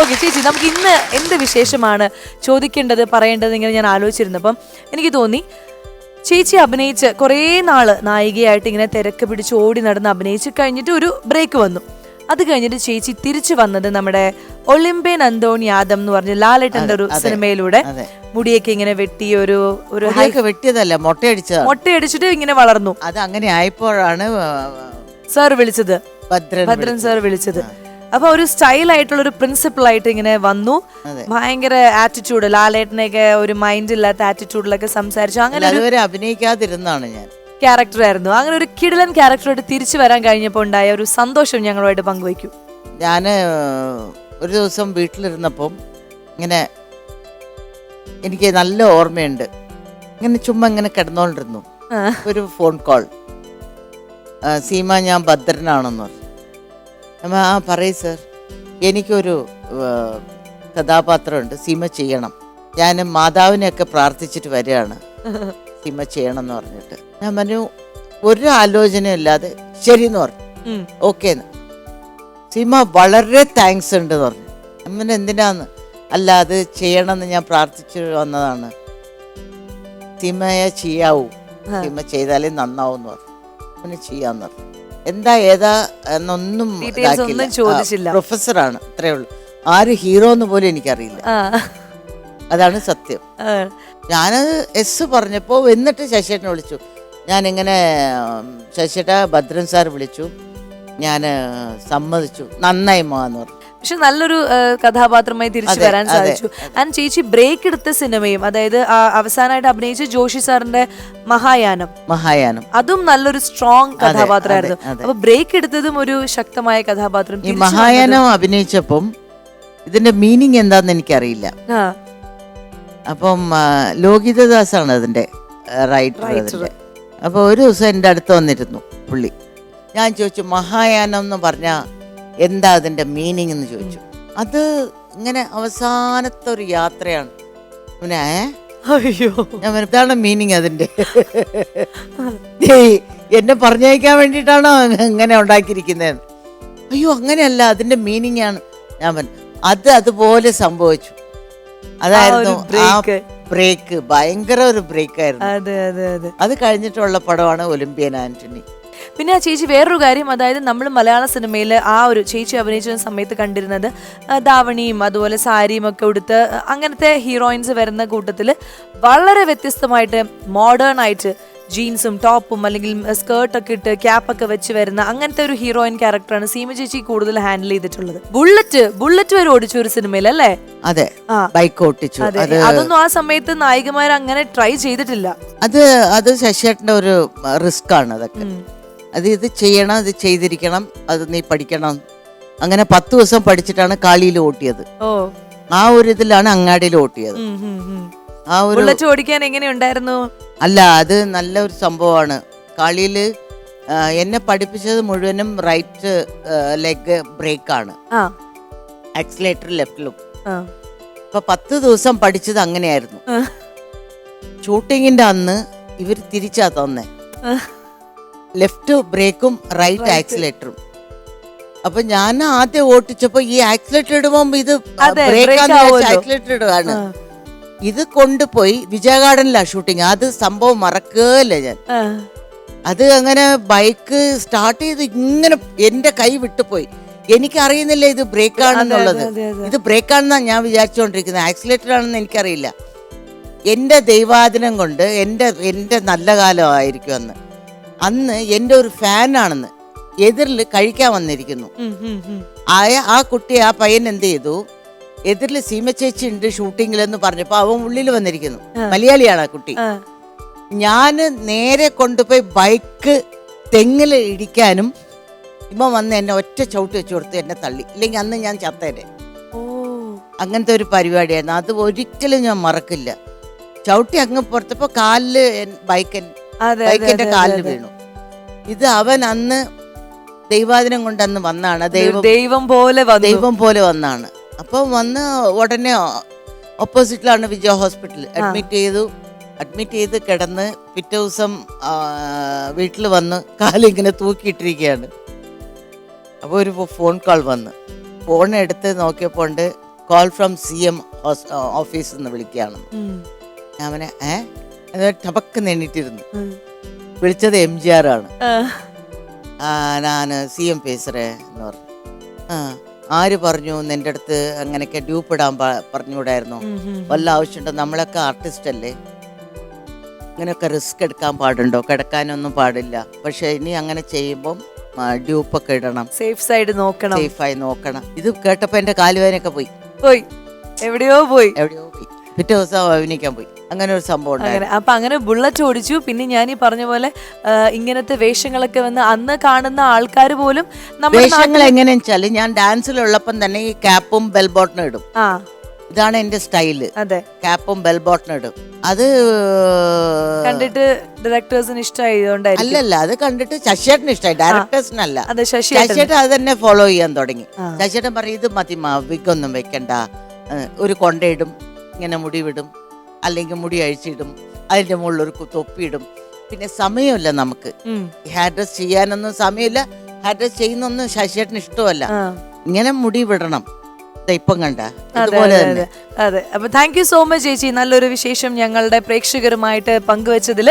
Okay ചേച്ചി നമുക്ക് ഇന്ന് എന്ത് വിശേഷമാണ് ചോദിക്കേണ്ടത് പറയേണ്ടത് ഇങ്ങനെ ഞാൻ ആലോചിച്ചിരുന്നപ്പം എനിക്ക് തോന്നി ചേച്ചി അഭിനയിച്ച് കുറേ നാൾ നായികയായിട്ട് ഇങ്ങനെ തിരക്ക് പിടിച്ച് ഓടി നടന്ന് അഭിനയിച്ച് കഴിഞ്ഞിട്ട് ഒരു ബ്രേക്ക് വന്നു. അത് കഴിഞ്ഞിട്ട് ചേച്ചി തിരിച്ചു വന്നത് നമ്മുടെ ഒളിമ്പ്യൻ അന്തോണി യാദം എന്ന് പറഞ്ഞ ലാലേട്ടന്റെ ഒരു സിനിമയിലൂടെ. മുടിയൊക്കെ ഇങ്ങനെ വെട്ടി ഒരു ഒരു വെട്ടിയതല്ല മുട്ടയടിച്ച മുട്ടയടിച്ചിട്ട് ഇങ്ങനെ വളർന്നു. അത് അങ്ങനെ ആയപ്പോഴാണ് സാർ വിളിച്ചത്. ഭദ്രൻ. സാർ വിളിച്ചത്. അപ്പൊ ഒരു സ്റ്റൈൽ ആയിട്ടുള്ള ഒരു പ്രിൻസിപ്പിൾ ആയിട്ട് ഇങ്ങനെ വന്നു. ഭയങ്കര ആറ്റിറ്റ്യൂഡ് ലാലേട്ടനെയൊക്കെ ഒരു മൈൻഡ് ഇല്ലാത്ത ആറ്റിറ്റ്യൂഡിലൊക്കെ സംസാരിച്ചു. അങ്ങനെ അതുവരെ അഭിനയിക്കാതിരുന്നാണ് ഞാൻ. ക്യാരക്ടർ ആയിരുന്നു. അങ്ങനെ ഒരു കിടിലൻ ക്യാരക്ടറായിട്ട് തിരിച്ചു വരാൻ കഴിഞ്ഞപ്പോൾ ഉണ്ടായ ഒരു സന്തോഷം ഞങ്ങളുമായിട്ട് പങ്കുവയ്ക്കും. ഞാൻ ഒരു ദിവസം വീട്ടിലിരുന്നപ്പം ഇങ്ങനെ എനിക്ക് നല്ല ഓർമ്മയുണ്ട്. ഇങ്ങനെ ചുമ്മാ ഇങ്ങനെ കിടന്നുകൊണ്ടിരുന്നു ഒരു ഫോൺ കോൾ സീമ ഞാൻ ഭദ്രനാണെന്ന് പറഞ്ഞു. അമ്മ ആ പറയ് സർ. എനിക്കൊരു കഥാപാത്രമുണ്ട്. സീമ ചെയ്യണം. ഞാൻ മാതാവിനെയൊക്കെ പ്രാർത്ഥിച്ചിട്ട് വരികയാണ്. സീമ ചെയ്യണം എന്ന് പറഞ്ഞിട്ട്. ഞാൻ പറഞ്ഞു ഒരു ആലോചനയും ഇല്ലാതെ ശരി എന്ന് പറഞ്ഞു ഓക്കെ സീമ വളരെ താങ്ക്സ് ഉണ്ട് എന്ന് പറഞ്ഞു. അമ്മന് എന്തിനാന്ന്? അല്ല അത് ചെയ്യണമെന്ന് ഞാൻ പ്രാർത്ഥിച്ചു വന്നതാണ്. സീമയെ ചെയ്യാവൂ. സീമ ചെയ്താലേ നന്നാവും എന്ന് പറഞ്ഞു. പിന്നെ ചെയ്യാന്ന് പറഞ്ഞു. എന്താ ഏതാ എന്നൊന്നും Details ഒന്നും ചോദിച്ചില്ല. പ്രൊഫസറാണ് അത്രേ ഉള്ളൂ. ആര് ഹീറോ എന്ന് പോലും എനിക്കറിയില്ല. ആ. അതാണ് സത്യം. ആ. ഞാനത് എസ് പറഞ്ഞപ്പോൾ എന്നിട്ട് ശശിയേട്ടനെ വിളിച്ചു. ഞാൻ ഉം, ശശിയേട്ട ഭദ്രൻ സാർ വിളിച്ചു. ഞാൻ സമ്മതിച്ചു. നന്നായി മാ എന്ന് പറഞ്ഞു. പക്ഷെ നല്ലൊരു കഥാപാത്രമായി തിരിച്ചു വരാൻ സാധിച്ചു. ആൻഡ് ചേച്ചി ബ്രേക്ക് എടുത്ത സിനിമയും അതായത് അവസാനമായിട്ട് അഭിനയിച്ച ജോഷി സാറിന്റെ മഹായാനം. മഹായാനം. അതും നല്ലൊരു സ്ട്രോങ് കഥാപാത്രമായിരുന്നു. അപ്പൊ ബ്രേക്ക് എടുത്തതും ഒരു ശക്തമായ കഥാപാത്രം ഈ മഹായാനം അഭിനയിച്ചപ്പം ഇതിന്റെ മീനിങ് എന്താന്ന് എനിക്കറിയില്ല. അപ്പം ലോകിതദാസാണ് അതിന്റെ റൈറ്റർ അപ്പൊ അതിന്റെ. അപ്പോൾ ഒരു ദിവസം എന്റെ അടുത്ത് വന്നിരുന്നു പുള്ളി. ഞാൻ ചോദിച്ചു മഹായാനം എന്ന് പറഞ്ഞാൽ എന്താ അതിന്റെ മീനിങ് എന്ന് ചോദിച്ചു. അത് ഇങ്ങനെ അവസാനത്തെ ഒരു യാത്രയാണ് പിന്നെ അയ്യോ. ഞാൻ ഇതാണ് മീനിങ് അതിന്റെ എന്നെ പറഞ്ഞയക്കാൻ വേണ്ടിയിട്ടാണോ ഇങ്ങനെ ഉണ്ടാക്കിയിരിക്കുന്നത് അയ്യോ അങ്ങനെയല്ല അതിന്റെ മീനിങ് ആണ്. ഞാൻ പറഞ്ഞു അത് അതുപോലെ സംഭവിച്ചു. അതായിരുന്നു ആ ബ്രേക്ക് ഭയങ്കര ഒരു ബ്രേക്ക് ആയിരുന്നു. അത് കഴിഞ്ഞിട്ടുള്ള പടമാണ് ഒളിമ്പ്യൻ ആന്റണി. പിന്നെ ആ ചേച്ചി വേറൊരു കാര്യം അതായത് നമ്മൾ മലയാള സിനിമയിൽ ആ ഒരു ചേച്ചി അഭിനയിച്ച സമയത്ത് കണ്ടിരുന്നത് ദാവണിയും അതുപോലെ സാരിയും ഒക്കെ ഉടുത്ത് അങ്ങനത്തെ ഹീറോയിൻസ് വരുന്ന കൂട്ടത്തിൽ വളരെ വ്യത്യസ്തമായിട്ട് മോഡേൺ ആയിട്ട് ജീൻസും ടോപ്പും അല്ലെങ്കിൽ സ്കേർട്ടൊക്കെ ഇട്ട് ക്യാപ്പൊക്കെ വെച്ച് വരുന്ന അങ്ങനത്തെ ഒരു ഹീറോയിൻ ക്യാരക്ടറാണ് സീമ ചേച്ചി കൂടുതൽ ഹാൻഡിൽ ചെയ്തിട്ടുള്ളത്. ബുള്ളറ്റ് ബുള്ളറ്റ് വരെ ഓടിച്ചു ഒരു സിനിമയിൽ അല്ലേ? അതെ. ബൈക്ക് ഓട്ടിച്ചു അതൊന്നും ആ സമയത്ത് നായികമാർ അങ്ങനെ ട്രൈ ചെയ്തിട്ടില്ല. അത് അത് ശശിയേട്ടന്റെ ഒരു റിസ്ക് ആണ് അതൊക്കെ. അത് ഇത് ചെയ്യണം ഇത് ചെയ്തിരിക്കണം അത് നീ പഠിക്കണം. അങ്ങനെ പത്ത് ദിവസം പഠിച്ചിട്ടാണ് കാളിയിൽ ഓട്ടിയത്. ഓ. ആ ഒരു ഇതിലാണ് അങ്ങാടിയിൽ ഓട്ടിയത്. ആ ഒരു ബുള്ളറ്റ് ഓടിക്കാൻ എങ്ങനെയുണ്ടായിരുന്നു അല്ല അത് നല്ല ഒരു സംഭവമാണ്. കാളിയിൽ എന്നെ പഠിപ്പിച്ചത് മുഴുവനും റൈറ്റ് ലെഗ് ബ്രേക്ക് ആണ് ആക്സിലേറ്റർ ലെഫ്റ്റിലും. ലുക്ക് അപ്പൊ പത്ത് ദിവസം പഠിച്ചത് അങ്ങനെയായിരുന്നു. ഷൂട്ടിങ്ങിന്റെ അന്ന് ഇവർ തിരിച്ചാ തന്നെ. ലെഫ്റ്റ് ബ്രേക്കും റൈറ്റ് ആക്സിലേറ്ററും. അപ്പൊ ഞാൻ ആദ്യം ഓട്ടിച്ചപ്പോ ഈ ആക്സിലേറ്റർ ഇടുമ്പോ ഇത് ആക്സിലേറ്റർ ഇടുകയാണ് ഇത് കൊണ്ടുപോയി വിജയ ഗാർഡനിലാണ് ഷൂട്ടിങ് അത് സംഭവം മറക്കുകയല്ല ഞാൻ. അത് അങ്ങനെ ബൈക്ക് സ്റ്റാർട്ട് ചെയ്ത് ഇങ്ങനെ എന്റെ കൈ വിട്ടുപോയി. എനിക്ക് അറിയുന്നില്ല ഇത് ബ്രേക്ക് ആണെന്നുള്ളത്. ഇത് ബ്രേക്ക് ആണെന്നാണ് ഞാൻ വിചാരിച്ചുകൊണ്ടിരിക്കുന്നത് ആക്സിലേറ്റർ ആണെന്ന് എനിക്കറിയില്ല. എന്റെ ദൈവാദിനം കൊണ്ട് എന്റെ എന്റെ നല്ല കാലമായിരിക്കും അന്ന്. അന്ന് എന്റെ ഒരു ഫാനാണെന്ന് എതിരിൽ കഴിക്കാൻ വന്നിരിക്കുന്നു. ആയ ആ കുട്ടി ആ പയ്യൻ എന്ത് ചെയ്തു? എതിരിൽ സീമ ചേച്ചി ഉണ്ട് ഷൂട്ടിങ്ങിലെന്ന് പറഞ്ഞപ്പോൾ അവൻ ഉള്ളിൽ വന്നിരിക്കുന്നു. മലയാളിയാണ് ആ കുട്ടി. ഞാൻ ഞാൻ നേരെ കൊണ്ടുപോയി ബൈക്ക് തെങ്ങിൽ ഇടിക്കാനും ഇമ്മ വന്ന് എന്നെ ഒറ്റ ചവിട്ട് വെച്ച് കൊടുത്ത് എന്നെ തള്ളി. ഇല്ലെങ്കിൽ അന്ന് ഞാൻ ചത്തേനെ. അങ്ങനത്തെ ഒരു പരിപാടിയായിരുന്നു. അത് ഒരിക്കലും ഞാൻ മറക്കില്ല. ചവിട്ടി അങ്ങ് പുറത്തപ്പോ കാലിൽ ബൈക്കൻ ബൈക്ക് എൻ- അതെ, ബൈക്ക് അതെ, എന്റെ അതെ, കാലിൽ വീണു. ഇത് അവൻ അന്ന് ദൈവാദിനം കൊണ്ടന്ന് വന്നാണ്. ദൈവം ദൈവം പോലെ ദൈവം പോലെ വന്നാണ്. അപ്പം വന്ന് ഉടനെ ഓപ്പോസിറ്റിലാണ് വിജയ ഹോസ്പിറ്റൽ അഡ്മിറ്റ് ചെയ്തു. അഡ്മിറ്റ് ചെയ്ത് കിടന്ന് പിറ്റേ ദിവസം വീട്ടിൽ വന്ന് കാലിങ്ങനെ തൂക്കിയിട്ടിരിക്കുകയാണ്. അപ്പോൾ ഒരു ഫോൺ കോൾ വന്ന്. ഫോൺ എടുത്ത് നോക്കിയപ്പോൾ ഉണ്ട് കോൾ ഫ്രം സി എം ഓഫീസിൽ നിന്ന് വിളിക്കുകയാണ്. അവനെ ഏ? എന്നിട്ട് ടപക്ക് നെണ്ണിട്ടിരുന്നു. വിളിച്ചത് എം ജി ആർ ആണ്. ആ. ഞാൻ സി എം പേസറേ എന്ന് പറഞ്ഞു. ആ ആര് പറഞ്ഞു? നിന്റെ അടുത്ത് അങ്ങനെയൊക്കെ ഡ്യൂപ്പ് ഇടാൻ പറഞ്ഞുകൂടായിരുന്നു. വല്ല ആവശ്യമുണ്ടോ? നമ്മളൊക്കെ ആർട്ടിസ്റ്റ് അല്ലേ? അങ്ങനെയൊക്കെ റിസ്ക് എടുക്കാൻ പാടുണ്ടോ? കിടക്കാനൊന്നും പാടില്ല. പക്ഷെ ഇനി അങ്ങനെ ചെയ്യുമ്പം ഡ്യൂപ്പൊക്കെ ഇടണം. സേഫ് സൈഡ് നോക്കണം. സേഫായി നോക്കണം. ഇത് കേട്ടപ്പോ എന്റെ കാലുവേനൊക്കെ പോയി. പോയി. എവിടെയോ പോയി. എവിടെയോ പോയി. പിറ്റേ ദിവസം അഭിനയിക്കാൻ പോയി. അങ്ങനെ ഒരു സംഭവം അപ്പൊ അങ്ങനെ ബുള്ളറ്റ് ഓടിച്ചു. പിന്നെ ഞാൻ ഈ പറഞ്ഞ പോലെ ഇങ്ങനത്തെ വേഷങ്ങളൊക്കെ വന്ന് അന്ന് കാണുന്ന ആൾക്കാർ പോലും വേഷങ്ങൾ എങ്ങനെയാ വെച്ചാൽ ഞാൻ ഡാൻസിലുള്ളപ്പം തന്നെ ഈ ക്യാപ്പും ബെൽ ബോട്ടനും ഇടും. ഇതാണ് എന്റെ സ്റ്റൈൽ അതെ. ക്യാപ്പും ബെൽ ബോട്ടനും ഇടും. അത് കണ്ടിട്ട് ഡയറക്ടേഴ്സിന് ഇഷ്ടമായി അല്ലല്ല അത് കണ്ടിട്ട് ശശിയേട്ടന് ഇഷ്ടമായി. ഡയറക്ടേഴ്സിനല്ല ശശിയേട്ടൻ അത് തന്നെ ഫോളോ ചെയ്യാൻ തുടങ്ങി. ശശിയേട്ടൻ പറയും ഇത് മതി മാവിക്കൊന്നും വെക്കണ്ട. ഒരു കൊണ്ടയിടും ഇങ്ങനെ മുടി വിടും. അല്ലെങ്കിൽ മുടി അഴിച്ചിടും അതിന്റെ മുകളിൽ ഒരു തൊപ്പിയിടും. പിന്നെ സമയമില്ല നമുക്ക്. ഹെയർ ഡ്രസ് ചെയ്യാനൊന്നും സമയമില്ല. ഹെയർ ഡ്രസ് ചെയ്യുന്നൊന്നും ശശിയേട്ടന് ഇഷ്ടമല്ല. ഇങ്ങനെ മുടി വിടണം. ഇപ്പം കണ്ട. അതെ തന്നെ അതെ. അതെ. അപ്പൊ താങ്ക് യു സോ മച്ച് ചേച്ചി. നല്ലൊരു വിശേഷം ഞങ്ങളുടെ പ്രേക്ഷകരുമായിട്ട് പങ്കുവച്ചതിൽ